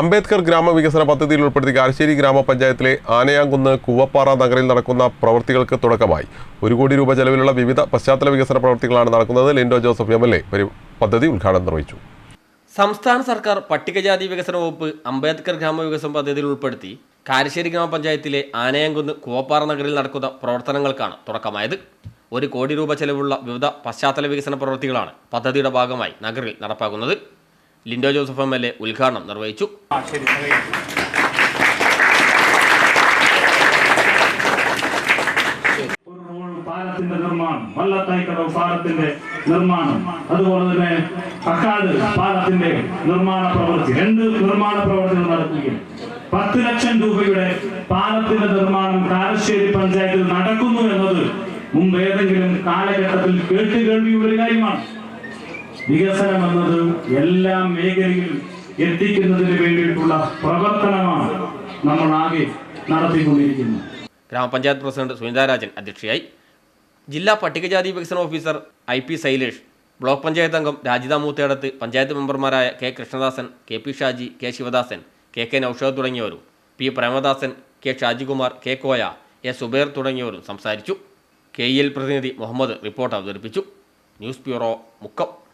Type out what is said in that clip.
അംബേദ്കർ ഗ്രാമവികസന പദ്ധതിയിൽ ഉൾപ്പെടുത്തി കാരശ്ശേരി ഗ്രാമപഞ്ചായത്തിലെ ആനയാങ്കുന്ന് കൂവപ്പാറ നഗറിൽ നടക്കുന്ന പ്രവൃത്തികൾക്ക് തുടക്കമായി. ഒരു കോടി രൂപ ചെലവിലുള്ള വിവിധ പശ്ചാത്തല വികസന പ്രവൃത്തികളാണ് നടക്കുന്നത്. ലിൻഡോ ജോസഫ് എം എൽ പദ്ധതി ഉദ്ഘാടനം നിർവഹിച്ചു. സംസ്ഥാന സർക്കാർ പട്ടികജാതി വികസന വകുപ്പ് അംബേദ്കർ ഗ്രാമവികസന പദ്ധതിയിൽ ഉൾപ്പെടുത്തി കാരശ്ശേരി ഗ്രാമപഞ്ചായത്തിലെ ആനയാങ്കുന്ന് കൂവപ്പാറ നഗറിൽ നടക്കുന്ന പ്രവർത്തനങ്ങൾക്കാണ് തുടക്കമായത്. ഒരു കോടി രൂപ ചെലവുള്ള വിവിധ പശ്ചാത്തല വികസന പ്രവൃത്തികളാണ് പദ്ധതിയുടെ ഭാഗമായി നഗറിൽ നടപ്പാക്കുന്നത്. Linto Joseph M L A ഉദ്ഘാടനം നിർവഹിച്ചു. പാലത്തിന്റെ നിർമ്മാണം വല്ലത്തായിക്കടവ് പാലത്തിന്റെ നിർമ്മാണം അതുപോലെ തന്നെ കക്കാട് പാലത്തിന്റെ നിർമ്മാണ പ്രവൃത്തി. രണ്ട് നിർമ്മാണ പത്ത് ലക്ഷം രൂപയുടെ പാലത്തിന്റെ നിർമ്മാണം കാരശ്ശേരി പഞ്ചായത്തിൽ നടക്കുന്നു എന്നത് മുമ്പ് ഏതെങ്കിലും കാലഘട്ടത്തിൽ കേട്ടുകേൾവിയുള്ള ഒരു കാര്യമാണ്. വികസനം എന്നത് എല്ലാ മേഖലയിലും എത്തിക്കുന്നതിന് വേണ്ടിയിട്ടുള്ള പ്രവർത്തനമാണ് നമ്മൾ ആകെ നടത്തിക്കൊണ്ടിരിക്കുന്നത്. ഗ്രാമപഞ്ചായത്ത് പ്രസിഡന്റ് സുനിതാരാജൻ അധ്യക്ഷയായി. ജില്ലാ പട്ടികജാതി വികസന officer I P Shailesh block panchayat അംഗം രാജിത മൂത്തേടത്ത് പഞ്ചായത്ത് മെമ്പർമാരായ K Krishnadasan K P Shaji K Sivadasan K K Noushad തുടങ്ങിയവരും P Premadasan K Shajikumar K Koya A Zubair തുടങ്ങിയവരും സംസാരിച്ചു. കെ ഇ എൽ പ്രതിനിധി മുഹമ്മദ് റിപ്പോർട്ട് അവതരിപ്പിച്ചു. News bureau Mukkam.